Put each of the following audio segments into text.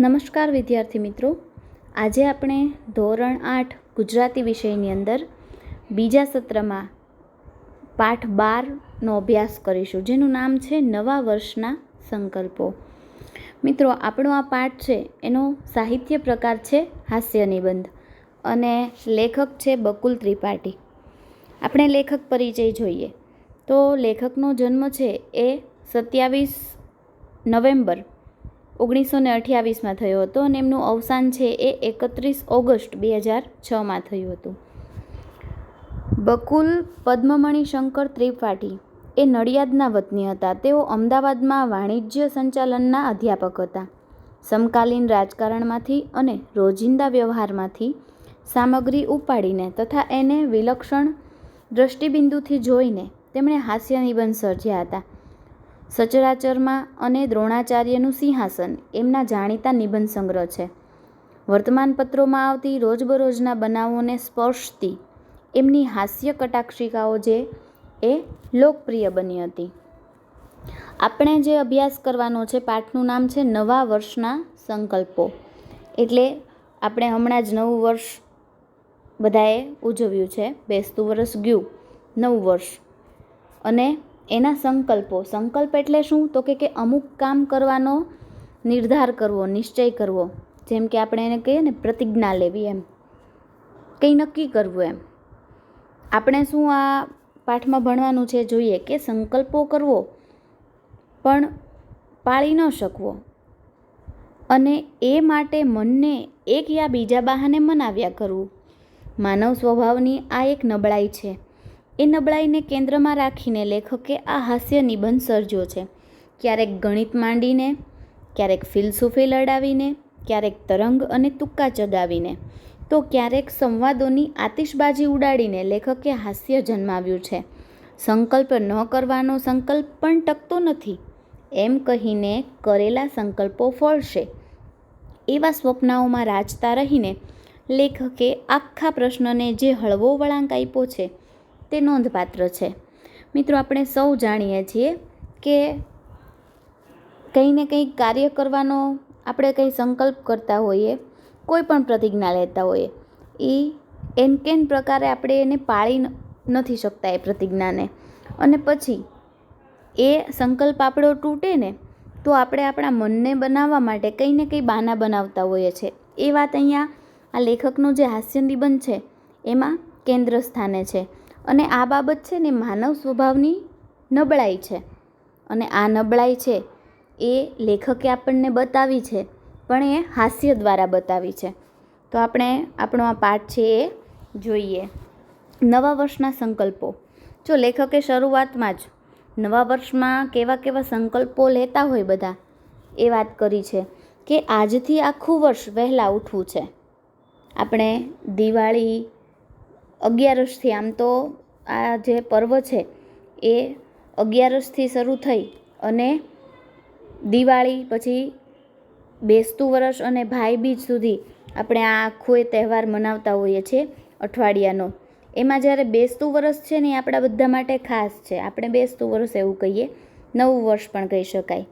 નમસ્કાર વિદ્યાર્થી મિત્રો. આજે આપણે ધોરણ આઠ ગુજરાતી વિષયની અંદર બીજા સત્રમાં પાઠ બારનો અભ્યાસ કરીશું, જેનું નામ છે નવા વર્ષના સંકલ્પો. મિત્રો, આપણો આ પાઠ છે, એનો સાહિત્ય પ્રકાર છે હાસ્ય નિબંધ અને લેખક છે બકુલ ત્રિપાઠી. આપણે લેખક પરિચય જોઈએ. તો લેખકનો જન્મ છે એ સત્યાવીસ નવેમ્બર ઓગણીસો ને અઠ્યાવીસમાં થયો હતો અને એમનું અવસાન છે એ એકત્રીસ ઓગસ્ટ બે હજાર છમાં થયું હતું. બકુલ પદ્મમણી શંકર ત્રિપાઠી એ નડિયાદના વતની હતા. તેઓ અમદાવાદમાં વાણિજ્ય સંચાલનના અધ્યાપક હતા. સમકાલીન રાજકારણમાંથી અને રોજિંદા વ્યવહારમાંથી સામગ્રી ઉપાડીને તથા એને વિલક્ષણ દ્રષ્ટિબિંદુથી જોઈને તેમણે હાસ્ય નિબંધ સર્જ્યા હતા. સચરાચરમાં અને દ્રોણાચાર્યનું સિંહાસન એમના જાણીતા નિબંધ સંગ્રહ છે. વર્તમાનપત્રોમાં આવતી રોજબરોજના બનાવોને સ્પર્શતી એમની હાસ્ય કટાક્ષિકાઓ જે એ લોકપ્રિય બની હતી. આપણે જે અભ્યાસ કરવાનો છે પાઠનું નામ છે નવા વર્ષના સંકલ્પો. એટલે આપણે હમણાં જ નવું વર્ષ બધાએ ઉજવ્યું છે. બેસતું વર્ષ ગયું. નવું વર્ષ. અને એના સંકલ્પો. સંકલ્પ એટલે શું? તો કે કે અમુક કામ કરવાનો નિર્ધાર કરવો, નિશ્ચય કરવો. જેમ કે આપણે એને કહીએ ને, પ્રતિજ્ઞા લેવી એમ. કંઈ નક્કી કરવું એમ. આપણે શું આ પાઠમાં ભણવાનું છે જોઈએ કે સંકલ્પો કરવો, પણ પાળી ન શકવો. અને એ માટે મનને એક યા બીજા બહાને મનાવ્યા કરવું. માનવ સ્વભાવની આ એક નબળાઈ છે. એ નબળાઈને કેન્દ્રમાં રાખીને લેખકે આ હાસ્ય નિબંધ સર્જ્યો છે. ક્યારેક ગણિત માંડીને, ક્યારેક ફિલસૂફી લડાવીને, ક્યારેક તરંગ અને તુક્કા ચગાવીને. તો ક્યારેક સંવાદોની આતિશબાજી ઉડાડીને લેખકે હાસ્ય જન્માવ્યું છે. સંકલ્પ ન કરવાનો સંકલ્પ પણ ટકતો નથી. એમ કહીને કરેલા સંકલ્પો ફળશે. એવા સ્વપ્નાઓમાં રાજતા રહીને લેખકે આખા પ્રશ્નને જે હળવો વળાંક આપ્યો છે તે નોંધપાત્ર છે. મિત્રો, આપણે સૌ જાણીએ છીએ કે કંઈ ને કંઈ કાર્ય કરવાનો આપણે કંઈ સંકલ્પ કરતા હોઈએ, કોઈ પણ પ્રતિજ્ઞા લેતા હોઈએ એ એન કેન પ્રકારે આપણે એને પાળી નથી શકતા એ પ્રતિજ્ઞાને. અને પછી એ સંકલ્પ આપણો તૂટે ને, તો આપણે આપણા મનને બનાવવા માટે કંઈ ને કંઈ બાના બનાવતા હોઈએ છીએ એ વાત અહીંયા આ લેખકનો જે હાસ્ય નિબંધ છે, એમાં કેન્દ્ર સ્થાને છે. અને આ બાબત છે ને માનવ સ્વભાવની નબળાઈ છે. અને આ નબળાઈ છે એ લેખકે આપણને બતાવી છે, પણ એ હાસ્ય દ્વારા બતાવી છે. તો આપણે આપણો આ પાઠ છે એ જોઈએ. નવા વર્ષના સંકલ્પો. જો લેખકે શરૂઆતમાં જ નવા વર્ષમાં કેવા કેવા સંકલ્પો લેતા હોય બધા, એ વાત કરી છે કે આજથી આખું વર્ષ વહેલા ઉઠવું છે. આપણે દિવાળી અગિયારસથી આમ તો આ જે પર્વ છે, એ અગિયારસથી શરૂ થઈ અને દિવાળી પછી બેસતું વર્ષ અને ભાઈ બીજ સુધી આપણે આ આખો એ તહેવાર મનાવતા હોઈએ છીએ અઠવાડિયાનો. એમાં જ્યારે બેસતું વર્ષ છે ને એ આપણા બધા માટે ખાસ છે. આપણે બેસતું વર્ષ એવું કહીએ, નવું વર્ષ પણ કહી શકાય.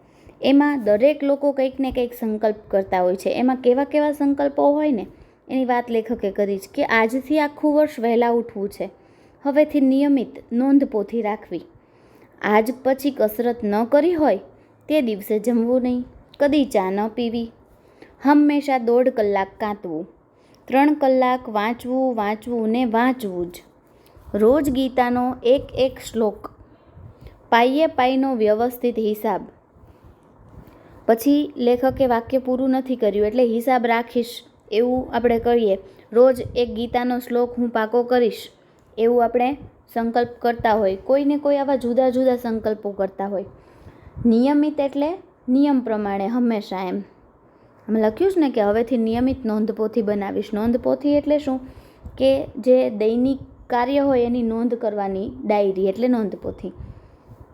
એમાં દરેક લોકો કંઈક ને કંઈક સંકલ્પ કરતા હોય છે. એમાં કેવા કેવા સંકલ્પો હોય ને એની વાત લેખકે કરી છે કે આજથી આખું વર્ષ વહેલા ઉઠવું છે. હવેથી નિયમિત નોંધપોથી રાખવી. આજ પછી કસરત ન કરી હોય તે દિવસે જમવું નહીં, કદી ચા ન પીવી. હંમેશા દોઢ કલાક કાંતવું, ત્રણ કલાક વાંચવું વાંચવું ને વાંચવું જ. રોજ ગીતાનો એક એક શ્લોક, પાઈએ પાઈનો વ્યવસ્થિત હિસાબ. પછી લેખકે વાક્ય પૂરું નથી કર્યું એટલે હિસાબ રાખીશ. એવું આપણે કરીએ. રોજ એક ગીતાનો શ્લોક હું પાકો કરીશ, એવું આપણે સંકલ્પ કરતા હોય. કોઈને કોઈ આવા જુદા જુદા સંકલ્પો કરતા હોય. નિયમિત એટલે નિયમ પ્રમાણે હંમેશા એમ. અમે લખ્યું છે ને કે હવેથી નિયમિત નોંધપોથી બનાવીશ. નોંધપોથી એટલે શું? કે જે દૈનિક કાર્ય હોય એની નોંધ કરવાની ડાયરી એટલે નોંધપોથી.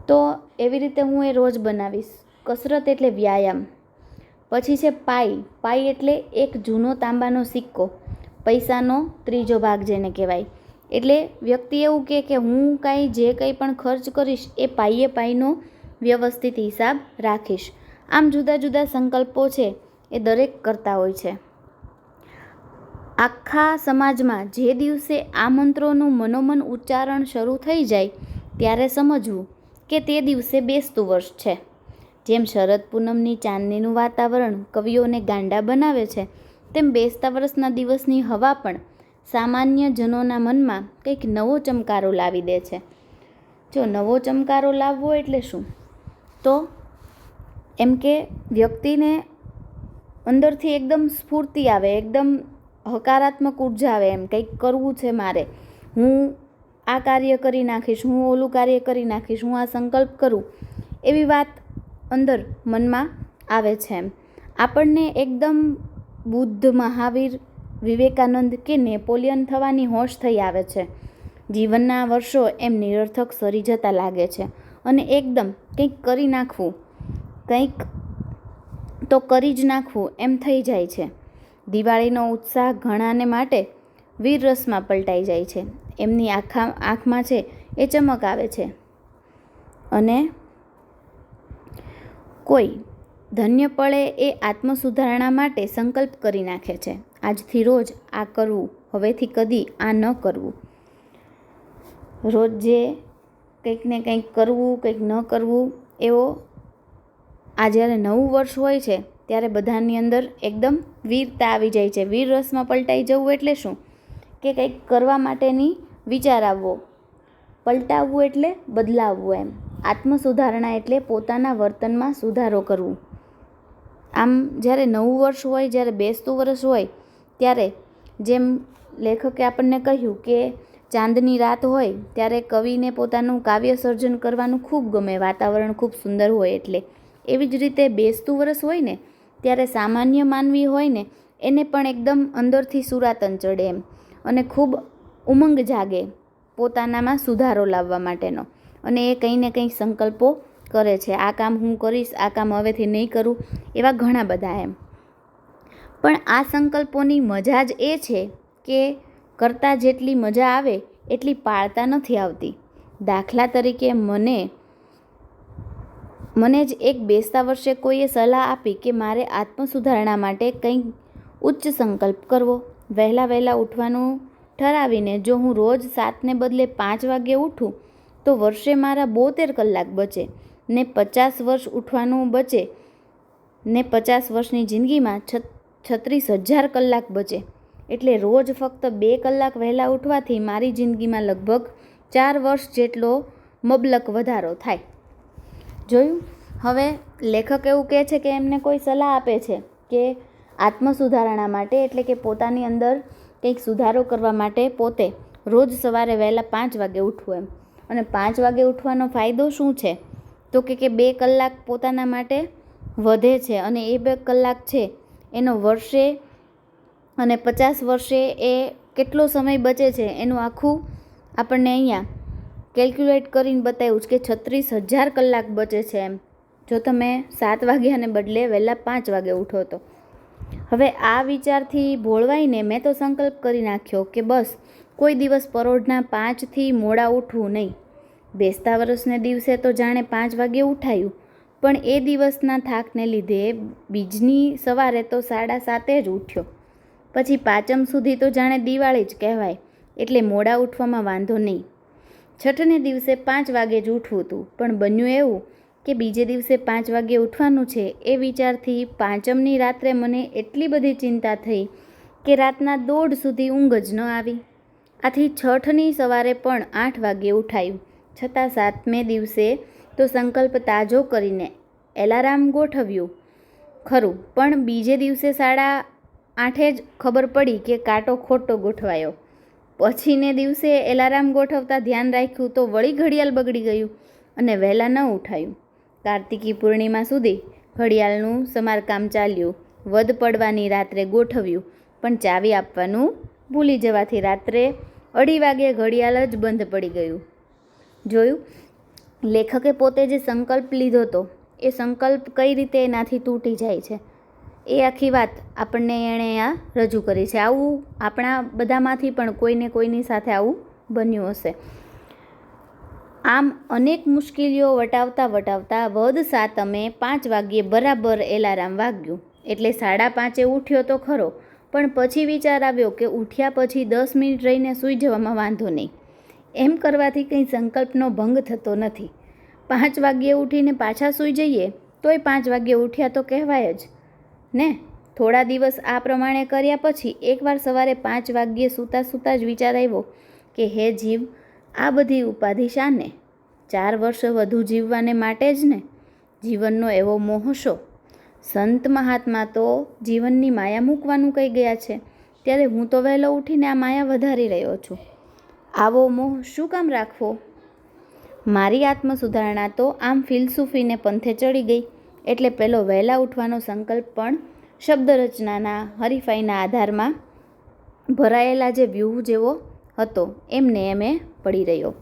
તો એવી રીતે હું એ રોજ બનાવીશ. કસરત એટલે વ્યાયામ. પછી છે પાઈ. પાઈ એટલે એક જૂનો તાંબાનો સિક્કો. પૈસાનો ત્રીજો ભાગ જેને કહેવાય. એટલે વ્યક્તિ એવું કહે કે હું કાંઈ જે કંઈ પણ ખર્ચ કરીશ એ પાઈએ પાઈનો વ્યવસ્થિત હિસાબ રાખીશ. આમ જુદા જુદા સંકલ્પો છે એ દરેક કરતા હોય છે. આખા સમાજમાં જે દિવસે આ મંત્રોનું મનોમન ઉચ્ચારણ શરૂ થઈ જાય, ત્યારે સમજવું કે તે દિવસે બેસતું વર્ષ છે. જેમ શરદ પૂનમની ચાંદનીનું વાતાવરણ કવિઓને ગાંડા બનાવે છે, તેમ બેસતા વર્ષના દિવસની હવા પણ સામાન્ય જનોના મનમાં કંઈક નવો ચમકારો લાવી દે છે. જો નવો ચમકારો લાવવો એટલે શું? તો એમ કે વ્યક્તિને અંદરથી એકદમ સ્ફૂર્તિ આવે, એકદમ હકારાત્મક ઊર્જા આવે એમ, કંઈક કરવું છે મારે, હું આ કાર્ય કરી નાખીશ, હું ઓલું કાર્ય કરી નાખીશ, હું આ સંકલ્પ કરું, એવી વાત અંદર મનમાં આવે છે. એમ આપણને એકદમ બુદ્ધ મહાવીર વિવેકાનંદ કે નેપોલિયન થવાની હોશ થઈ આવે છે. જીવનના વર્ષો એમ નિરર્થક સરી જતા લાગે છે અને એકદમ કંઈક કરી નાખવું, કંઈક તો કરી જ નાખવું એમ થઈ જાય છે. દિવાળીનો ઉત્સાહ ઘણાને માટે વીર રસમાં પલટાઈ જાય છે. એમની આખા આંખમાં છે એ ચમક આવે છે. અને કોઈ ધન્ય પળે એ આત્મસુધારણા માટે સંકલ્પ કરી નાખે છે. આજથી રોજ આ કરવું, હવેથી કદી આ ન કરવું. રોજ કંઈક ને કંઈક કરવું, કંઈક ન કરવું, એવો આ જ્યારે નવું વર્ષ હોય છે, ત્યારે બધાની અંદર એકદમ વીરતા આવી જાય છે. વીર રસમાં પલટાઈ જવું એટલે શું? કે કંઈક કરવા માટેની વિચાર આવવો. પલટાવવું એટલે બદલાવવું એમ. આત્મસુધારણા એટલે પોતાના વર્તનમાં સુધારો કરવું. આમ જ્યારે નવું વર્ષ હોય, જ્યારે બેસતું વર્ષ હોય, ત્યારે જેમ લેખકે આપણને કહ્યું કે ચાંદની રાત હોય, ત્યારે કવિને પોતાનું કાવ્ય સર્જન કરવાનું ખૂબ ગમે, વાતાવરણ ખૂબ સુંદર હોય એટલે. એવી જ રીતે બેસતું વર્ષ હોય ને, ત્યારે સામાન્ય માનવી હોય ને, એને પણ એકદમ અંદરથી સુરાતન ચડે એમ. અને ખૂબ ઉમંગ જાગે. પોતાનામાં સુધારો લાવવા માટેનો. અને એ કંઈ ને કંઈ સંકલ્પો કરે છે. આ કામ હું કરીશ, આ કામ હવેથી નહીં કરું, એવા ઘણા બધા એમ. પણ આ સંકલ્પોની મજા જ એ છે કે કરતાં જેટલી મજા આવે, એટલી પાળતા નથી આવતી. દાખલા તરીકે મને મને જ એક બેસતા વર્ષે કોઈએ સલાહ આપી કે મારે આત્મસુધારણા માટે કંઈક ઉચ્ચ સંકલ્પ કરવો. વહેલા વહેલા ઉઠવાનું ઠરાવીને જો હું રોજ સાતને બદલે પાંચ વાગે ઉઠું, તો વર્ષે મારા બોતેર કલાક બચે. ને પચાસ વર્ષ ઉઠવાનું બચે. ને પચાસ વર્ષની જિંદગીમાં છત્રીસ હજાર કલાક બચે. એટલે રોજ ફક્ત બે કલાક વહેલા ઉઠવાથી મારી જિંદગીમાં લગભગ ચાર વર્ષ જેટલો મબલક વધારો થાય. જોયું? હવે લેખક એવું કહે છે કે એમને કોઈ સલાહ આપે છે કે આત્મસુધારણા માટે, એટલે કે પોતાની અંદર કંઈક સુધારો કરવા માટે પોતે રોજ સવારે વહેલા પાંચ વાગે ઉઠવું એમ. અને પાંચ વાગે ઉઠવાનો ફાયદો શું છે? તો કે કે બે કલાક પોતાના માટે વધે છે અને એ બે કલાક છે એનો વર્ષે અને પચાસ વર્ષે એ કેટલો સમય બચે છે એનું આખું આપણને અહીંયા કેલ્ક્યુલેટ કરીને બતાવ્યું છે કે છત્રીસ હજાર કલાક બચે છે એમ. જો તમે સાત વાગ્યાને બદલે વહેલા પાંચ વાગે ઉઠો તો. હવે આ વિચારથી ભોળવાઈને મેં તો સંકલ્પ કરી નાખ્યો કે બસ, કોઈ દિવસ પરોઢના પાંચથી મોડા ઉઠવું નહીં. બેસતા વર્ષને દિવસે તો જાણે પાંચ વાગે ઉઠાયું, પણ એ દિવસના થાકને લીધે બીજની સવારે તો સાડા સાતે જ ઉઠ્યો. પછી પાંચમ સુધી તો જાણે દિવાળી જ કહેવાય, એટલે મોડા ઉઠવામાં વાંધો નહીં. છઠને દિવસે પાંચ વાગે જ ઉઠવું હતું, પણ બન્યું એવું કે બીજે દિવસે પાંચ વાગે ઉઠવાનું છે એ વિચારથી પાંચમની રાત્રે મને એટલી બધી ચિંતા થઈ કે રાતના દોઢ સુધી ઊંઘ જ ન આવી. આથી છઠની સવારે પણ આઠ વાગે ઉઠાયું. છતાં સાતમે દિવસે તો સંકલ્પ તાજો કરીને એલાર્મ ગોઠવ્યું. ખરું, પણ બીજે દિવસે સાડા આઠે જ ખબર પડી કે કાંટો ખોટો ગોઠવાયો. પછીને દિવસે એલાર્મ ગોઠવતા ધ્યાન રાખ્યું તો વળી ઘડિયાળ બગડી ગયું અને વહેલા ન ઉઠાયું. કાર્તિકી પૂર્ણિમા સુધી ઘડિયાળનું સમારકામ ચાલ્યું. વધ પડવાની રાત્રે ગોઠવ્યું, પણ ચાવી આપવાનું ભૂલી જવાથી રાત્રે અઢી વાગે ઘડિયાળ જ બંધ પડી ગયું. જોયું? લેખકે પોતે જે સંકલ્પ લીધો હતો, એ સંકલ્પ કઈ રીતે એનાથી તૂટી જાય છે? એ આખી વાત આપણને એણે આ રજૂ કરી છે. આવું આપણા બધામાંથી પણ કોઈને કોઈની સાથે આવું બન્યું હશે. આમ અનેક મુશ્કેલીઓ વટાવતા વટાવતા વધ સાતમે પાંચ વાગ્યે બરાબર એલાર્મ વાગ્યું. એટલે સાડા પાંચે ઉઠ્યો તો ખરો, પણ પછી વિચાર આવ્યો કે ઉઠ્યા પછી દસ મિનિટ રહીને સૂઈ જવામાં વાંધો નહીં. એમ કરવાથી કંઈ સંકલ્પનો ભંગ થતો નથી. પાંચ વાગ્યે ઉઠીને પાછા સૂઈ જઈએ, તોય પાંચ વાગ્યે ઉઠ્યા તો કહેવાય જ. ને, થોડા દિવસ આ પ્રમાણે કર્યા પછી એકવાર સવારે પાંચ વાગ્યે સૂતા સૂતા જ વિચાર આવ્યો કે હે જીવ આ બધી ઉપાધિ શાને ચાર વર્ષ વધુ જીવવાને માટે જ ને જીવનનો એવો મોહ શો? સંત મહાત્મા તો જીવનની માયા મૂકવાનું કહી ગયા છે. ત્યારે હું તો વહેલો ઉઠીને આ માયા વધારી રહ્યો છું. આવો મોહ શું કામ રાખવો? મારી આત્મસુધારણા તો આમ ફિલસૂફીને પંથે ચડી ગઈ. એટલે પેલો વહેલા ઉઠવાનો સંકલ્પ પણ શબ્દરચનાના હરીફાઈના આધારમાં ભરાયેલા જે વ્યૂહ જેવો હતો, એમને એમે પડી રહ્યો.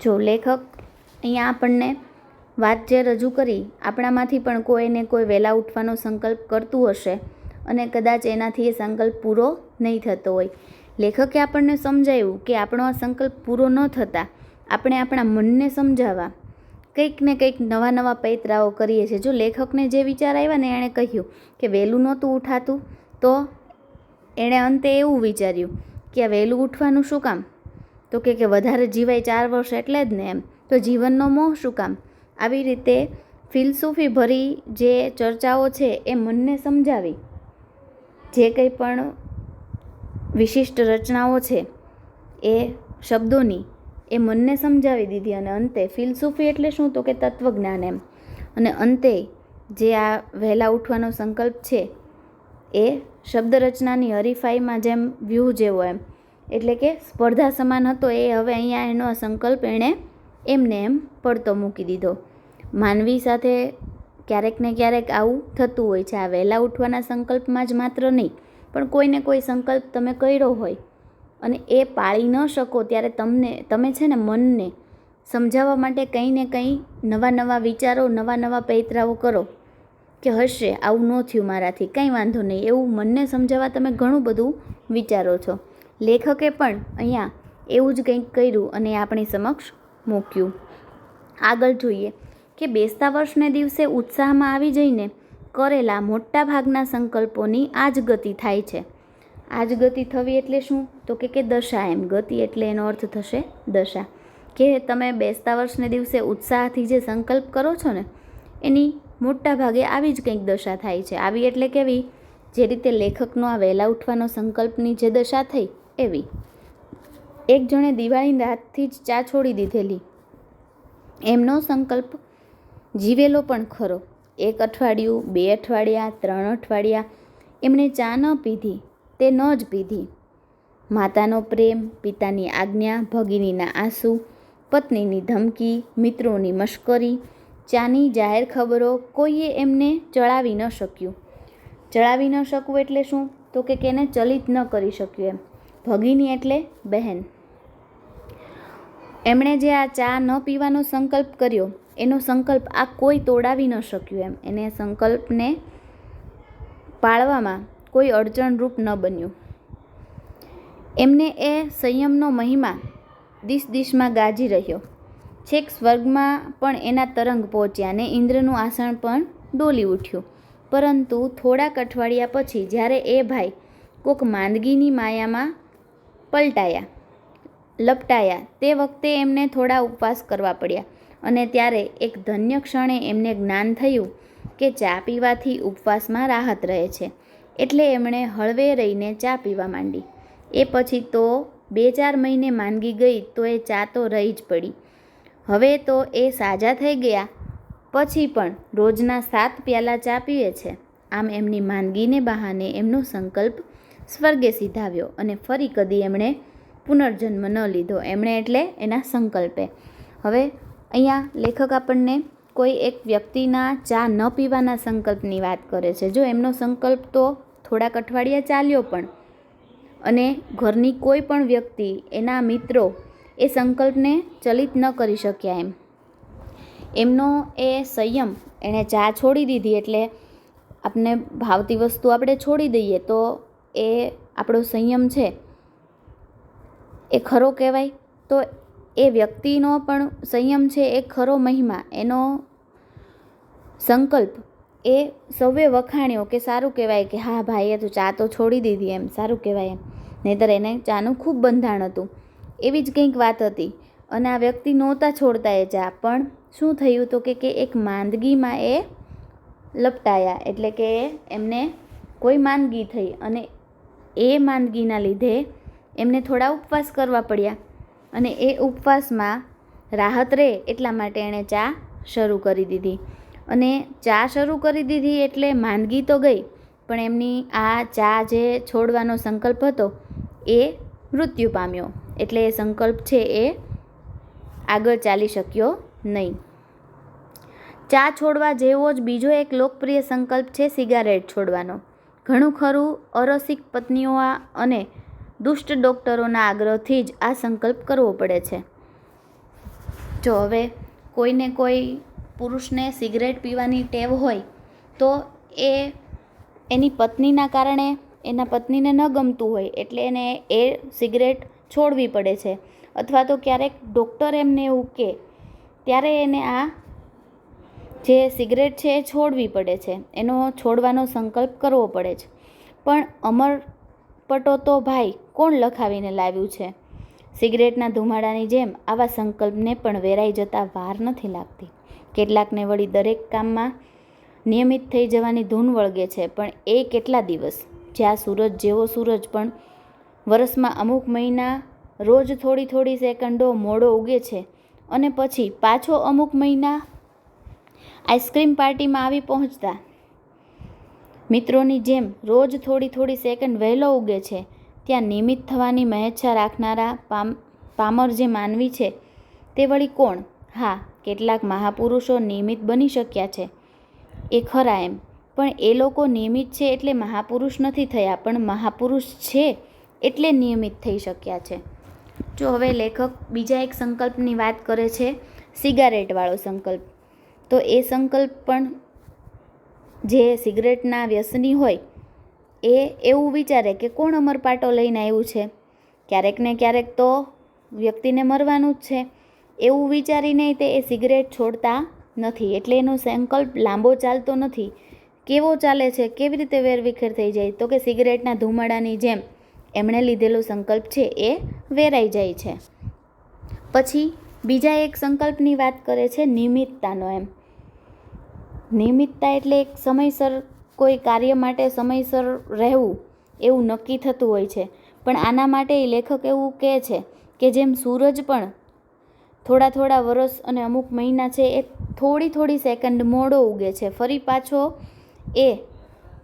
જો લેખક અહીંયા આપણને વાત જે રજૂ કરી, આપણામાંથી પણ કોઈને કોઈ વહેલા ઉઠવાનો સંકલ્પ કરતું હશે અને કદાચ એનાથી એ સંકલ્પ પૂરો નહીં થતો હોય. લેખકે આપણને સમજાવ્યું કે આપણો આ સંકલ્પ પૂરો ન થતાં આપણે આપણા મનને સમજાવવા, કંઈક ને કંઈક નવા નવા પૈતરાઓ કરીએ છીએ. જો લેખકને જે વિચાર આવ્યા ને એણે કહ્યું કે વહેલું નહોતું ઉઠાતું, તો એણે અંતે એવું વિચાર્યું કે આ વહેલું ઉઠવાનું શું કામ? તો કે કે વધારે જીવાય ચાર વર્ષ એટલે જ ને એમ. તો જીવનનો મોહ શું કામ? આવી રીતે ફિલસૂફી ભરી જે ચર્ચાઓ છે એ મનને સમજાવી. જે કંઈ પણ વિશિષ્ટ રચનાઓ છે એ શબ્દોની એ મનને સમજાવી દીધી અને અંતે ફિલસૂફી એટલે શું? તો કે તત્વજ્ઞાન એમ. અને અંતે જે આ વહેલા ઉઠવાનો સંકલ્પ છે એ શબ્દ રચનાની હરીફાઈમાં જેમ વ્યૂહ જેવો એમ. એટલે કે સ્પર્ધા સમાન હતો એ હવે અહીંયા એનો સંકલ્પ એણે એમને એમ પડતો મૂકી દીધો. માનવી સાથે ક્યારેક ને ક્યારેક આવું થતું હોય છે. આ વહેલા ઉઠવાના સંકલ્પમાં જ માત્ર નહીં, પણ કોઈને કોઈ સંકલ્પ તમે કર્યો હોય અને એ પાળી ન શકો ત્યારે તમને, તમે છે ને મનને સમજાવવા માટે કંઈ ને કંઈ નવા નવા વિચારો, નવા નવા પૈતરાઓ કરો કે હશે, આવું ન થયું મારાથી, કંઈ વાંધો નહીં. એવું મનને સમજાવવા તમે ઘણું બધું વિચારો છો. લેખકે પણ અહીંયા એવું જ કંઈક કર્યું અને આપણી સમક્ષ મૂક્યું. આગળ જોઈએ કે બેસતા વર્ષને દિવસે ઉત્સાહમાં આવી જઈને કરેલા મોટા ભાગના સંકલ્પોની આ જ ગતિ થાય છે. આજ ગતિ થવી એટલે શું? તો કે કે દશા એમ. ગતિ એટલે એનો અર્થ થશે દશા. કે તમે બેસતા વર્ષને દિવસે ઉત્સાહથી જે સંકલ્પ કરો છો ને, એની મોટા ભાગે આવી જ કંઈક દશા થાય છે. આવી એટલે કેવી? જે રીતે લેખકનો આ વહેલા ઉઠવાનો સંકલ્પની જે દશા થઈ એવી. એક જણે દિવાળીની રાતથી જ ચા છોડી દીધેલી. એમનો સંકલ્પ જીવેલો પણ ખરો. એક અઠવાડિયું, બે અઠવાડિયા, ત્રણ અઠવાડિયા એમણે ચા ન પીધી, તે ન જ પીધી. માતાનો પ્રેમ, પિતાની આજ્ઞા, ભગિનીના આંસુ, પત્નીની ધમકી, મિત્રોની મશ્કરી, ચાની જાહેર ખબરો કોઈએ એમને ચડાવી ન શક્યું. ચડાવી ન શકવું એટલે શું? તો કે કેને ચલિત ન કરી શક્યું એમ. ભગિની એટલે બહેન. એમણે જે આ ચા ન પીવાનો સંકલ્પ કર્યો, એનો સંકલ્પ આ કોઈ તોડાવી ન શક્યું એમ. એને સંકલ્પને પાળવામાં કોઈ અડચણરૂપ ન બન્યું. એમને એ સંયમનો મહિમા દિશ દિશમાં ગાજી રહ્યો. છેક સ્વર્ગમાં પણ એના તરંગ પહોંચ્યા ને ઇન્દ્રનું આસન પણ ડોલી ઉઠ્યું. પરંતુ થોડાક અઠવાડિયા પછી જ્યારે એ ભાઈ કોક માંદગીની માયામાં પલટાયા, લપટાયા. તે વખતે એમને થોડા ઉપવાસ કરવા પડ્યા અને ત્યારે એક ધન્ય ક્ષણે એમને જ્ઞાન થયું કે ચા પીવાથી ઉપવાસમાં રાહત રહે છે. એટલે એમણે હળવે રહીને ચા પીવા માંડી. એ પછી તો બે ચાર મહિને માંદગી ગઈ તો એ ચા તો રહી જ પડી. હવે તો એ સાજા થઈ ગયા. પછી પણ રોજના સાત પ્યાલા ચા પીએ છે. આમ એમની માંદગીને બહાને એમનો સંકલ્પ સ્વર્ગે સીધાવ્યો અને ફરી કદી એમણે પુનર્જન્મ ન લીધો. એમણે એટલે એના સંકલ્પે. હવે અહીંયા લેખક આપણને કોઈ એક વ્યક્તિના ચા ન પીવાના સંકલ્પની વાત કરે છે. જો એમનો સંકલ્પ તો થોડાક અઠવાડિયા ચાલ્યો પણ અને ઘરની કોઈ પણ વ્યક્તિ, એના મિત્રો એ સંકલ્પને ચલિત ન કરી શક્યા એમ. એમનો એ સંયમ, એણે ચા છોડી દીધી એટલે આપને ભાવતી વસ્તુ આપણે છોડી દઈએ તો એ આપણો સંયમ છે, એ ખરો કહેવાય, તો એ વ્યક્તિનો પણ સંયમ છે, એ ખરો મહિમા, એનો સંકલ્પ એ સૌએ વખાણ્યો કે સારું કહેવાય કે હા ભાઈએ તો ચા તો છોડી દીધી એમ, સારું કહેવાય એમ. નહીંતર એને ચાનું ખૂબ બંધાણ હતું. એવી જ કંઈક વાત હતી. અને આ વ્યક્તિ નહોતા છોડતા એ ચા, પણ શું થયું તો કે કે એક માંદગીમાં એ લપટાયા, એટલે કે એમને કોઈ માંદગી થઈ અને એ માંદગીના લીધે એમને થોડા ઉપવાસ કરવા પડ્યા અને એ ઉપવાસમાં રાહત રહે એટલા માટે એણે ચા શરૂ કરી દીધી. અને ચા શરૂ કરી દીધી એટલે માંદગી તો ગઈ, પણ એમની આ ચા જે છોડવાનો સંકલ્પ હતો એ મૃત્યુ પામ્યો. એટલે એ સંકલ્પ છે એ આગળ ચાલી શક્યો નહીં. ચા છોડવા જેવો જ બીજો એક લોકપ્રિય સંકલ્પ છે સિગારેટ છોડવાનો. ઘણું ખરું, અરસિક પત્નીઓ અને દુષ્ટ ડૉક્ટરોના આગ્રહથી જ આ સંકલ્પ કરવો પડે છે. જો હવે કોઈને કોઈ પુરુષને સિગરેટ પીવાની ટેવ હોય, તો એ એની પત્નીના કારણે એના પત્નીને ન ગમતું હોય, એટલે એને એ સિગરેટ છોડવી પડે છે. અથવા તો ક્યારેક ડૉક્ટર એમને એવું કહે, ત્યારે એને આ જે સિગરેટ છે એ છોડવી પડે છે. એનો છોડવાનો સંકલ્પ કરવો પડે છે. પણ અમર પટો તો ભાઈ કોણ લખાવીને લાવ્યું છે? સિગરેટના ધુમાડાની જેમ આવા સંકલ્પને પણ વેરાઈ જતાં વાર નથી લાગતી. કેટલાકને વળી દરેક કામમાં નિયમિત થઈ જવાની ધૂન વળગે છે, પણ એ કેટલા દિવસ? જ્યાં સૂરજ જેવો સૂરજ પણ વરસમાં અમુક મહિના રોજ થોડી થોડી સેકન્ડો મોડો ઉગે છે અને પછી પાછો અમુક મહિના આઈસ્ક્રીમ પાર્ટીમાં આવી પહોંચતા. મિત્રોની જેમ રોજ થોડી થોડી સેકન્ડ વહેલો ઉગે છે. ત્યાં નિયમિત થવાની મહેચ્છા રાખનારા પામ, પામર જે માનવી છે, તે વળી કોણ? હા, કેટલાક મહાપુરુષો નિયમિત બની શક્યા છે. એ ખરા એમ. પણ એ લોકો નિયમિત છે એટલે મહાપુરુષ નથી થયા, પણ મહાપુરુષ છે એટલે નિયમિત થઈ શક્યા છે. જો હવે લેખક બીજા એક સંકલ્પની વાત કરે છે, સિગારેટવાળો સંકલ્પ. તો એ સંકલ્પ પણ જે સિગરેટના વ્યસની હોય, એ એવું વિચારે કે કોણ અમરપાટો લઈને આવ્યું છે? ક્યારેક ને ક્યારેક તો વ્યક્તિને મરવાનું જ છે. એવું વિચારીને તે એ સિગરેટ છોડતા નથી. એટલે એનો સંકલ્પ લાંબો ચાલતો નથી. કેવો ચાલે છે? કેવી રીતે વેરવિખેર થઈ જાય? તો કે સિગરેટના ધુમાડાની જેમ એમણે લીધેલો સંકલ્પ છે એ વેરાઈ જાય છે. પછી બીજા એક સંકલ્પની વાત કરે છે નિયમિતતાનો એમ. નિયમિતતા એટલે એક સમયસર કોઈ કાર્ય માટે સમયસર રહેવું એવું નક્કી થતું હોય છે. પણ આના માટે લેખક એવું કહે છે કે જેમ સૂરજ પણ થોડા થોડા વરસ અને અમુક મહિના છે, એ થોડી થોડી સેકન્ડ મોડો ઉગે છે. ફરી પાછો એ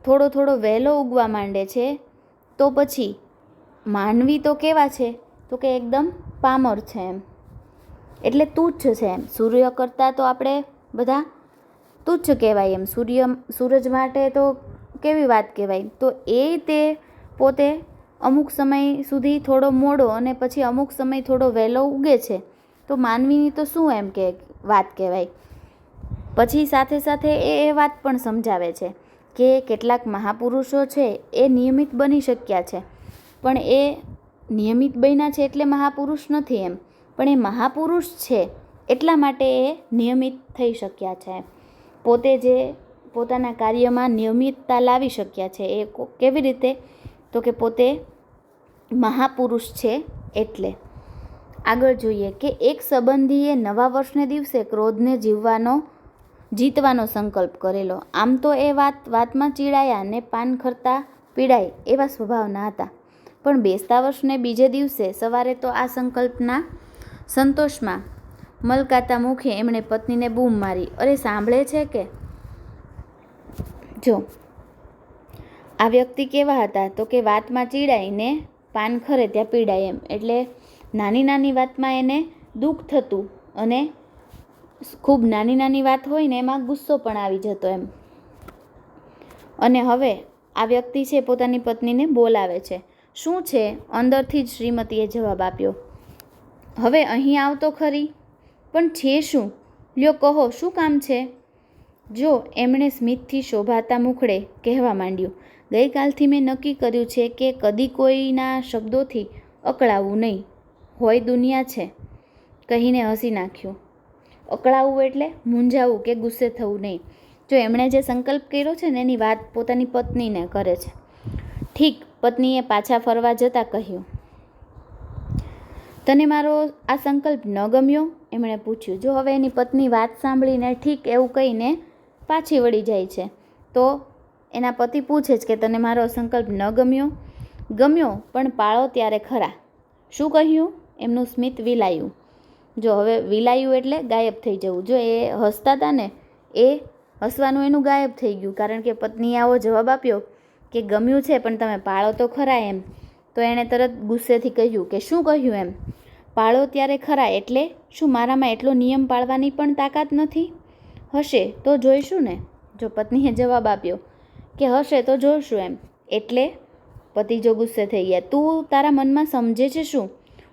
થોડો થોડો વહેલો ઉગવા માંડે છે, તો પછી માનવી તો કેવા છે? તો કે એકદમ પામર છે એમ. એટલે તુચ્છ છે એમ. સૂર્ય કરતાં તો આપણે બધા તુચ્છ કહેવાય એમ. સૂર્ય, સૂરજ માટે તો કેવી વાત કહેવાય? તો એ તે પોતે અમુક સમય સુધી થોડો મોડો અને પછી અમુક સમય થોડો વહેલો ઉગે છે. તો માનવીની તો શું એમ કે વાત કહેવાય? પછી સાથે સાથે એ એ વાત પણ સમજાવે છે કે કેટલાક મહાપુરુષો છે એ નિયમિત બની શક્યા છે. પણ એ નિયમિત બન્યા છે એટલે મહાપુરુષ નથી એમ. પણ એ મહાપુરુષ છે એટલા માટે એ નિયમિત થઈ શક્યા છે. પોતે જે પોતાના કાર્યમાં નિયમિતતા લાવી શક્યા છે એ કેવી રીતે? તો કે પોતે મહાપુરુષ છે એટલે. આગળ જોઈએ કે એક સંબંધીએ નવા વર્ષને દિવસે ક્રોધને જીવવાનો, જીતવાનો સંકલ્પ કરેલો. આમ તો એ વાત, વાતમાં ચીડાયા ને પાન ખરતા પીડાય એવા સ્વભાવના હતા. પણ બેસતા વર્ષને બીજે દિવસે સવારે તો આ સંકલ્પના સંતોષમાં. મલકાતા મુખે એમણે પત્નીને બૂમ મારી. અરે, સાંભળે છે કે? જો. આ વ્યક્તિ કેવા હતા? તો કે વાતમાં ચીડાઈને પાન ખરે ત્યાં પીડાય એમ. એટલે નાની નાની વાતમાં એને દુઃખ થતું અને ખૂબ નાની નાની વાત હોય ને એમાં ગુસ્સો પણ આવી જતો એમ. અને હવે આ વ્યક્તિ છે પોતાની પત્નીને બોલાવે છે. શું છે? અંદરથી જ શ્રીમતીએ જવાબ આપ્યો. હવે અહીં આવતો ખરી. પણ છે શું? લ્યો કહો, શું કામ છે? જો, એમણે સ્મિતથી શોભાતા મુખડે કહેવા માંડ્યું. ગઈકાલથી મેં નક્કી કર્યું છે કે કદી કોઈના શબ્દોથી અકળાવું નહીં. હોય દુનિયા છે. કહીને હસી નાખ્યું. અકળાવવું એટલે મૂંઝાવું કે ગુસ્સે થવું નહીં. જો એમણે જે સંકલ્પ કર્યો છે ને એની વાત પોતાની પત્નીને કરે છે. ઠીક, પત્નીએ પાછા ફરવા જતાં કહ્યું. તને મારો આ સંકલ્પ ન ગમ્યો? એમણે પૂછ્યું. જો હવે એની પત્ની વાત સાંભળીને ઠીક એવું કહીને પાછી વળી જાય છે, તો એના પતિ પૂછે છે કે તને મારો સંકલ્પ ન ગમ્યો? ગમ્યો, પણ પાળો ત્યારે ખરા. શું કહ્યું? એમનું સ્મિત વિલાયું. જો હવે વિલાયું એટલે ગાયબ થઈ જવું. જો એ હસતા હતા ને, એ હસવાનું એનું ગાયબ થઈ ગયું. કારણ કે પત્નીએ આવો જવાબ આપ્યો કે ગમ્યું છે, પણ તમે પાળો તો ખરા એમ. તો એણે તરત ગુસ્સેથી કહ્યું કે શું કહ્યું એમ? પાળો ત્યારે ખરા એટલે શું મારામાં એટલો નિયમ પાળવાની પણ તાકાત નથી? હશે તો જોઈશું ને. જો પત્નીએ જવાબ આપ્યો કે હશે તો જોઈશું એમ. એટલે પતિ જો ગુસ્સે થઈ ગયા. તું તારા મનમાં સમજે છે શું?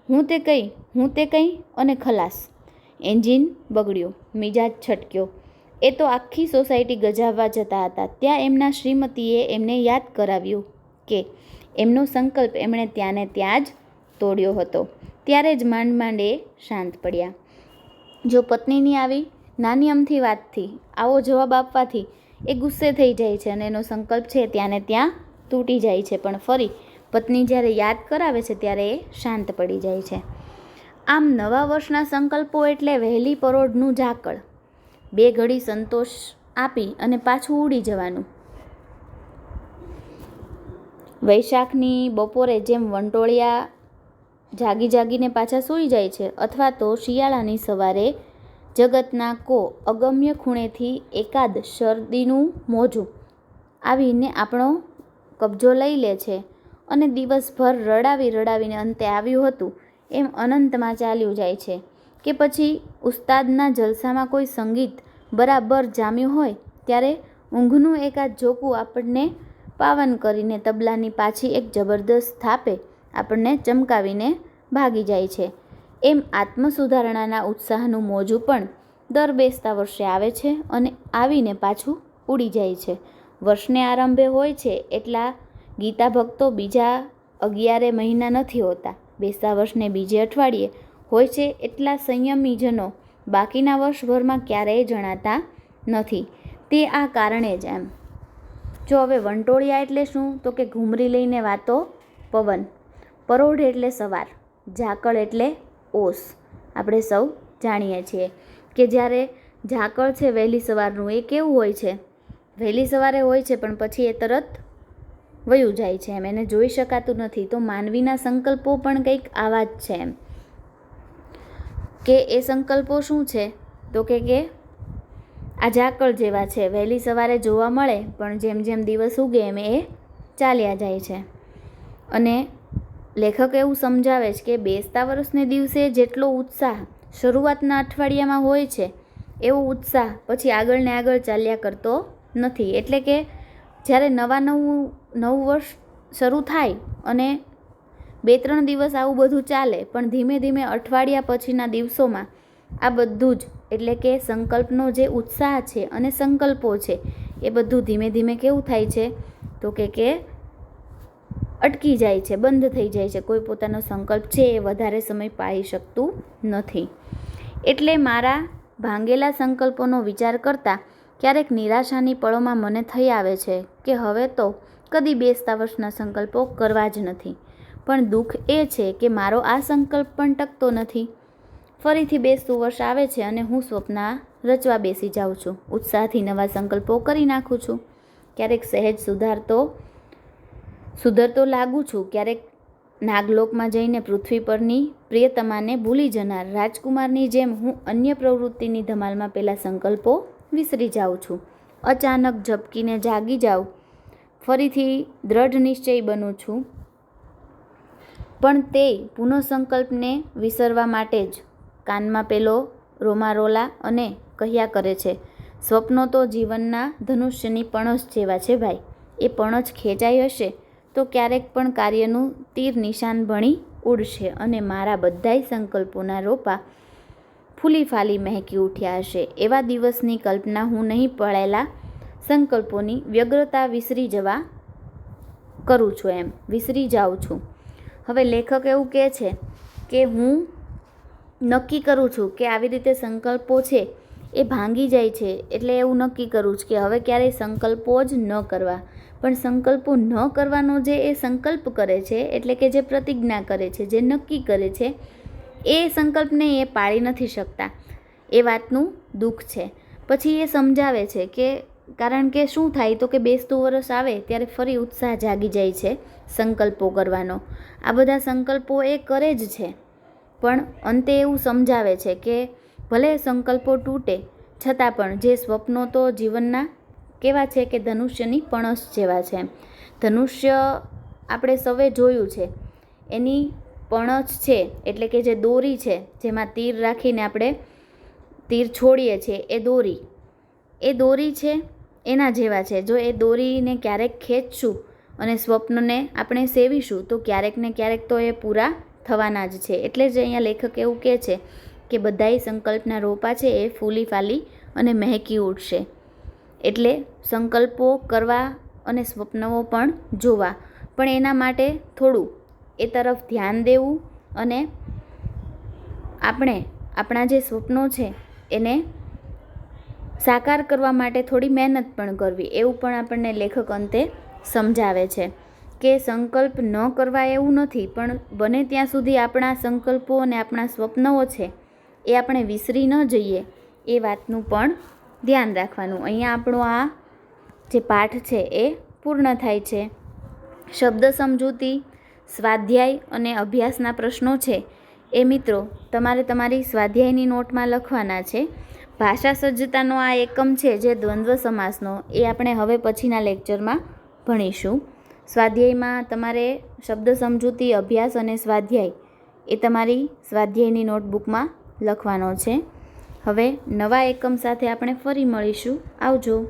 હું તે કહી હું તે કહી અને ખલાસ. એન્જિન બગડ્યું. મિજાજ છટક્યો. એ તો આખી સોસાયટી ગજાવવા જતા હતા. ત્યાં એમના શ્રીમતીએ એમને યાદ કરાવ્યું કે એમનો સંકલ્પ એમણે ત્યાંને ત્યાં જ તોડ્યો હતો. ત્યારે જ માંડ માંડ એ શાંત પડ્યા. જો પત્નીની આવી નાની અમથી વાતથી, આવો જવાબ આપવાથી એ ગુસ્સે થઈ જાય છે અને એનો સંકલ્પ છે ત્યાંને ત્યાં તૂટી જાય છે. પણ ફરી પત્ની જ્યારે યાદ કરાવે છે ત્યારે એ શાંત પડી જાય છે. આમ નવા વર્ષના સંકલ્પો એટલે વહેલી પરોઢનું ઝાકળ. બે ઘડી સંતોષ આપી અને પાછું ઉડી જવાનું. વૈશાખની બપોરે જેમ વંટોળિયા જાગી જાગીને પાછા સૂઈ જાય છે અથવા તો શિયાળાની સવારે જગતના કો અગમ્ય ખૂણેથી એકાદ શરદીનું મોજું આવીને આપણો કબજો લઈ લે છે અને દિવસભર રડાવી રડાવીને અંતે આવ્યું હતું એમ અનંતમાં ચાલ્યું જાય છે કે પછી ઉસ્તાદના જલસામાં કોઈ સંગીત બરાબર જામ્યું હોય ત્યારે ઊંઘનું એકાદ જોકું આપણને પાવન કરીને તબલાની પાછી એક જબરદસ્ત થાપે આપણને ચમકાવીને ભાગી જાય છે. એમ આત્મસુધારણાના ઉત્સાહનું મોજું પણ દર બેસતા વર્ષે આવે છે અને આવીને પાછું ઉડી જાય છે. વર્ષને આરંભે હોય છે એટલા ગીતા ભક્તો બીજા અગિયારે મહિના નથી હોતા. બેસતા વર્ષને બીજે અઠવાડિયે હોય છે એટલા સંયમીજનો બાકીના વર્ષભરમાં ક્યારેય જણાતા નથી. તે આ કારણે જ એમ. જો હવે વંટોળિયા એટલે શું? તો કે ઘૂમરી લઈને વાતો પવન. પરોઢ એટલે સવાર, ઝાકળ એટલે ઓસ. આપણે સૌ જાણીએ છીએ કે જ્યારે ઝાકળ છે વહેલી સવારનું, એ કેવું હોય છે? વહેલી સવારે હોય છે, પણ પછી એ તરત વયું જાય છે એમ. એને જોઈ શકાતું નથી, તો માનવીના સંકલ્પો પણ કંઈક આવા જ છે એમ. કે એ સંકલ્પો શું છે? તો કે કે આ ઝાકળ જેવા છે. વહેલી સવારે જોવા મળે, પણ જેમ જેમ દિવસ ઉગે એમ એ ચાલ્યા જાય છે. અને લેખક એવું સમજાવે છે કે બેસતા વર્ષને દિવસે જેટલો ઉત્સાહ શરૂઆતના અઠવાડિયામાં હોય છે, એવો ઉત્સાહ પછી આગળ ને આગળ ચાલ્યા કરતો નથી. એટલે કે જ્યારે નવા નવું નવું વર્ષ શરૂ થાય અને બે ત્રણ દિવસ આવું બધું ચાલે, પણ ધીમે ધીમે અઠવાડિયા પછીના દિવસોમાં આ બધું જ, એટલે કે સંકલ્પનો જે ઉત્સાહ છે અને સંકલ્પો છે, એ બધું ધીમે ધીમે કેવું થાય છે? તો કે કે અટકી જાય છે, બંધ થઈ જાય છે. કોઈ પોતાનો સંકલ્પ છે એ વધારે સમય પાળી શકતું નથી. એટલે મારા ભાંગેલા સંકલ્પોનો વિચાર કરતાં ક્યારેક નિરાશાની પળોમાં મને થઈ આવે છે કે હવે તો કદી બેસતા વર્ષના સંકલ્પો કરવા જ નથી. પણ દુઃખ એ છે કે મારો આ સંકલ્પ પણ ટકતો નથી. ફરીથી બેસતું વર્ષ આવે છે અને હું સ્વપ્ન રચવા બેસી જાઉં છું. ઉત્સાહથી નવા સંકલ્પો કરી નાખું છું. ક્યારેક સહેજ સુધારતો સુધરતો લાગું છું. ક્યારેક નાગલોકમાં જઈને પૃથ્વી પરની પ્રિયતમાને ભૂલી જનાર રાજકુમારની જેમ હું અન્ય પ્રવૃત્તિની ધમાલમાં પેલા સંકલ્પો વિસરી જાઉં છું. અચાનક ઝબકીને જાગી જાઉં. ફરીથી દ્રઢ નિશ્ચય બનું છું. પણ તે પુનઃસંકલ્પને વિસરવા માટે જ કાનમાં પેલો રોમારોલા અને કહ્યા કરે છે, સ્વપ્નો તો જીવનના ધનુષ્યની પણસ જેવા છે ભાઈ. એ પણસ ખેંચાઈ હશે. તો ક્યારેક પણ કાર્યનું તીર નિશાન ભણી ઉડશે અને મારા બધાય સંકલ્પોના રોપા ફૂલી ફાલી મહેકી ઉઠ્યા હશે. એવા દિવસની કલ્પના હું નહીં પડેલા સંકલ્પોની વ્યગ્રતા વિસરી જવા કરું છું એમ. વિસરી જાઉં છું. હવે લેખક એવું કહે છે કે હું નક્કી કરું છું કે આવી રીતે સંકલ્પો છે એ ભાંગી જાય છે. એટલે એવું નક્કી કરું છું કે હવે ક્યારેય સંકલ્પો જ ન કરવા. પણ સંકલ્પો ન કરવાનો જે એ સંકલ્પ કરે છે, એટલે કે જે પ્રતિજ્ઞા કરે છે, જે નક્કી કરે છે, એ સંકલ્પને એ પાળી નથી શકતા. એ વાતનું દુઃખ છે. પછી એ સમજાવે છે કે, કારણ કે શું થાય તો કે બેસતું વરસ આવે ત્યારે ફરી ઉત્સાહ જાગી જાય છે સંકલ્પો કરવાનો. આ બધા સંકલ્પો એ કરે જ છે. પણ અંતે એવું સમજાવે છે કે ભલે સંકલ્પો તૂટે, છતાં પણ જે સ્વપ્નો તો જીવનના કેવા છે કે ધનુષ્યની પણસ જેવા છે. ધનુષ્ય આપણે સૌએ જોયું છે. એની પણસ છે એટલે કે જે દોરી છે, જેમાં તીર રાખીને આપણે તીર છોડીએ છીએ, એ દોરી. એ દોરી છે એના જેવા છે. જો એ દોરીને ક્યારેક ખેંચશું અને સ્વપ્નને આપણે સેવીશું, તો ક્યારેક ને ક્યારેક તો એ પૂરા થવાના જ છે. એટલે જ અહીંયા લેખક એવું કહે છે કે બધાય સંકલ્પના રોપા છે, એ ફૂલી ફાલી અને મહેકી ઉઠશે એટલે સંકલ્પો કરવા અને સ્વપ્નઓ પણ જોવા. પણ એના માટે થોડું એ તરફ ધ્યાન દેવું અને આપણે આપણા જે સ્વપ્નો છે એને સાકાર કરવા માટે થોડી મહેનત પણ કરવી. એવું પણ આપણને લેખક અંતે સમજાવે છે કે સંકલ્પ ન કરવા એવું નથી, પણ બને ત્યાં સુધી આપણા સંકલ્પો અને આપણા સ્વપ્નઓ છે એ આપણે વિસરી ન જઈએ એ વાતનું પણ ધ્યાન રાખવાનું. અહીંયા આપણો આ જે પાઠ છે એ પૂર્ણ થાય છે. શબ્દ સમજૂતી, સ્વાધ્યાય અને અભ્યાસના પ્રશ્નો છે. એ મિત્રો, તમારે તમારી સ્વાધ્યાયની નોટમાં લખવાના છે. ભાષા સજ્જતાનો આ એકમ છે જે દ્વંદ્વ સમાસનો. એ આપણે હવે પછીના લેક્ચરમાં ભણીશું. સ્વાધ્યાયમાં તમારે શબ્દ સમજૂતી, અભ્યાસ અને સ્વાધ્યાય એ તમારી સ્વાધ્યાયની નોટબુકમાં લખવાનો છે. હવે નવા એકમ સાથે આપણે ફરી મળીશું. આવજો.